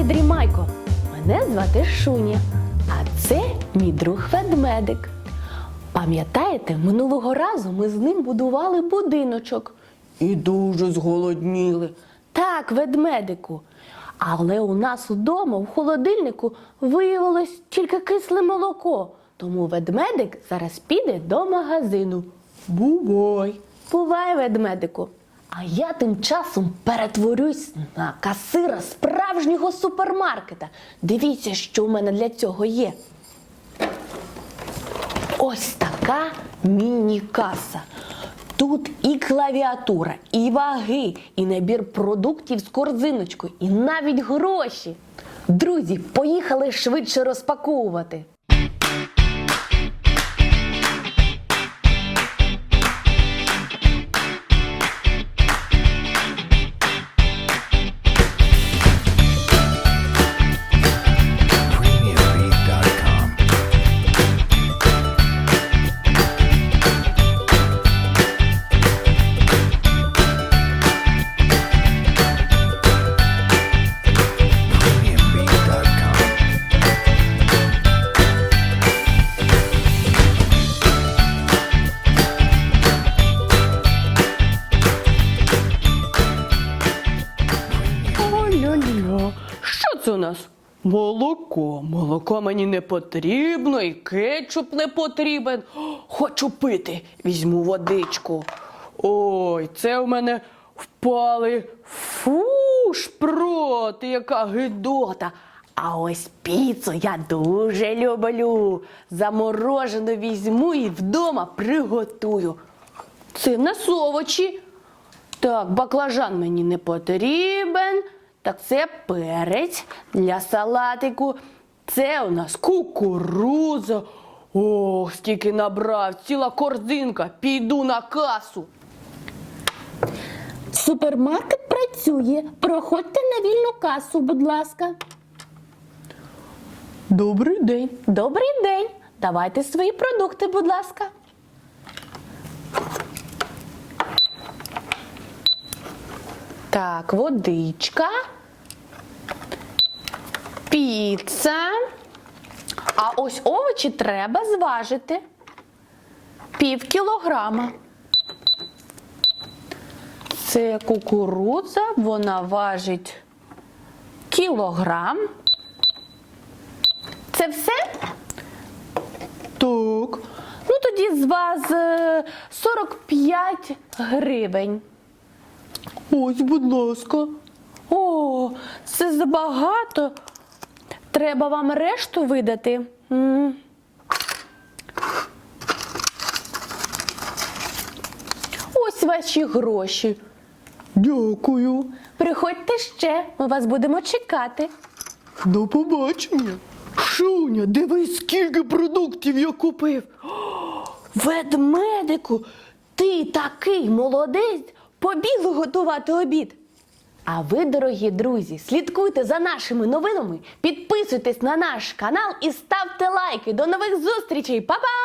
каналі Дрімайко. Мене звати Шуня, а це мій друг ведмедик. Пам'ятаєте, минулого разу ми з ним будували будиночок і дуже зголодніли. Так, ведмедику. Але у нас удома в холодильнику виявилось тільки кисле молоко. Тому ведмедик зараз піде до магазину. Бувай! Бувай, ведмедику. А я тим часом перетворюсь на касира справжнього супермаркета. Дивіться, що у мене для цього є. Ось така міні-каса. Тут і клавіатура, і ваги, і набір продуктів з корзиночкою, і навіть гроші. Друзі, поїхали швидше розпаковувати. Це у нас? Молоко. Молоко мені не потрібно, і кетчуп не потрібен. Хочу пити. Візьму водичку. Ой, це у мене впали. Фу, шпроти, яка гидота. А ось піцу я дуже люблю. Заморожену візьму і вдома приготую. Це в нас овочі. Так, баклажан мені не потрібен. Так, це перець для салатику. Це у нас кукурудза. Ох, скільки набрав, ціла корзинка. Піду на касу. Супермаркет працює. Проходьте на вільну касу, будь ласка. Добрий день. Добрий день. Давайте свої продукти, будь ласка. Так, водичка. Піца. А ось овочі треба зважити. Пів кілограма. Це кукурудза, вона важить кілограм. Це все? Так. Ну тоді з вас е, 45 гривень. Ось, будь ласка. О, це забагато. Треба вам решту видати. М. Ось ваші гроші. Дякую. Приходьте ще, ми вас будемо чекати. До побачення. Шуня, дивись, скільки продуктів я купив. Ведмедику, ти такий молодець, побігли готувати обід. А ви, дорогі друзі, слідкуйте за нашими новинами, підписуйтесь на наш канал і ставте лайки. До нових зустрічей, Па-па!